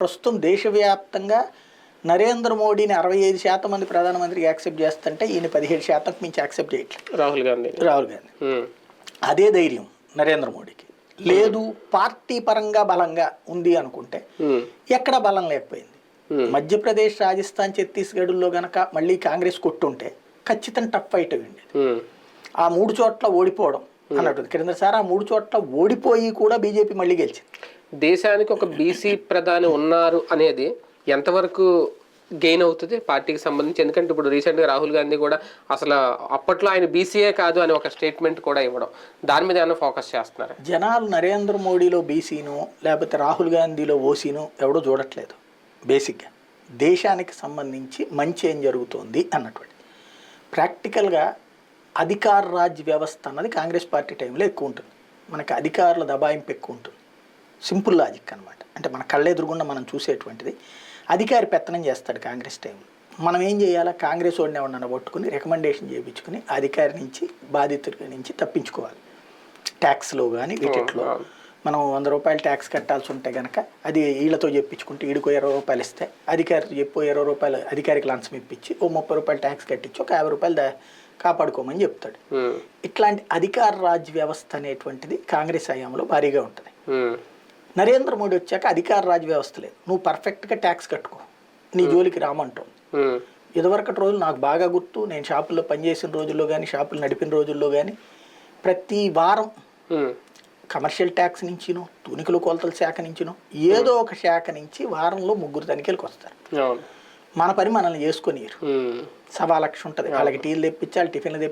ప్రస్తుతం దేశవ్యాప్తంగా నరేంద్ర మోడీని అరవై ఐదు శాతం మంది ప్రధానమంత్రికి యాక్సెప్ట్ చేస్తుంటే ఈయన పదిహేడు శాతం మించి యాక్సెప్ట్ చేయట్లేదు. రాహుల్ గాంధీ. రాహుల్ గాంధీ. అదే ధైర్యం నరేంద్ర మోడీకి. లేదు పార్టీ పరంగా బలంగా ఉంది అనుకుంటే ఎక్కడ బలం లేకపోయింది. మధ్యప్రదేశ్ రాజస్థాన్ ఛత్తీస్గఢ్లో గనక మళ్ళీ కాంగ్రెస్ కొట్టుంటే ఖచ్చితంగా టఫ్ ఫైట్ అయ్యింది ఆ మూడు చోట్ల ఓడిపోవడం అన్నట్టు క్రిందసారి ఆ మూడు చోట్ల ఓడిపోయి కూడా బీజేపీ మళ్ళీ గెలిచింది. దేశానికి ఒక బీసీ ప్రధాని ఉన్నారు అనేది ఎంతవరకు గెయిన్ అవుతుంది? పార్టీకి సంబంధించి ఎందుకంటే ఇప్పుడు రీసెంట్గా రాహుల్ గాంధీ కూడా అసలు అప్పట్లో ఆయన బీసీఏ కాదు అని ఒక స్టేట్మెంట్ కూడా ఇవ్వడం. దాని మీద ఏమైనా ఫోకస్ చేస్తున్నారు? జనాలు నరేంద్ర మోడీలో బీసీను లేకపోతే రాహుల్ గాంధీలో ఓసీను ఎవడో చూడట్లేదు బేసిక్గా దేశానికి సంబంధించి మంచి ఏం జరుగుతోంది అన్నటువంటి. ప్రాక్టికల్గా అధికార రాజ్య వ్యవస్థ అన్నది కాంగ్రెస్ పార్టీ టైంలో ఎక్కువ ఉంటుంది. మనకి అధికారుల దబాయింపు ఎక్కువ ఉంటుంది. సింపుల్ లాజిక్ అనమాట అంటే మన కళ్ళెదురుగుండా మనం చూసేటువంటిది. అధికారి పెత్తనం చేస్తాడు కాంగ్రెస్ టైంలో. మనం ఏం చేయాలా? కాంగ్రెస్ వాడిని ఎవరన్నా పట్టుకుని రికమెండేషన్ చేయించుకుని అధికారి నుంచి బాధితుడి నుంచి తప్పించుకోవాలి. ట్యాక్స్లో కానీ వీటిట్లో. మనం వంద రూపాయలు ట్యాక్స్ కట్టాల్సి ఉంటే కనుక అది వీళ్ళతో చెప్పించుకుంటే వీడికో ఇరవై రూపాయలు ఇస్తే అధికారితో చెప్పి ఇరవై రూపాయలు అధికారికి లంచం ఇప్పించి ఓ ముప్పై రూపాయలు ట్యాక్స్ కట్టించి ఒక యాభై రూపాయలు కాపాడుకోమని చెప్తాడు. ఇట్లాంటి అధికార రాజ్య వ్యవస్థ అనేటువంటిది కాంగ్రెస్ హయాంలో భారీగా ఉంటుంది. నరేంద్ర మోడీ వచ్చాక అధికార రాజ్య వ్యవస్థ లేదు. నువ్వు పర్ఫెక్ట్గా ట్యాక్స్ కట్టుకో. నీ జోలికి రామంటావు. ఉమ్, ఇదివరకటి రోజులు నాకు బాగా గుర్తు. నేను షాపుల్లో పనిచేసిన రోజుల్లో కానీ షాపులు నడిపిన రోజుల్లో కానీ ప్రతి వారం కమర్షియల్ ట్యాక్స్ నుంచిను తూనికలు కొలతల శాఖ నుంచిను ఏదో ఒక శాఖ నుంచి వారంలో ముగ్గురు తనిఖీలకు వస్తారు. మన పని మనల్ని చేసుకొని సవా లక్ష ఉంటుంది. వాళ్ళకి టీలు తెప్పించాలి టిఫిన్లు తెప్పించాలి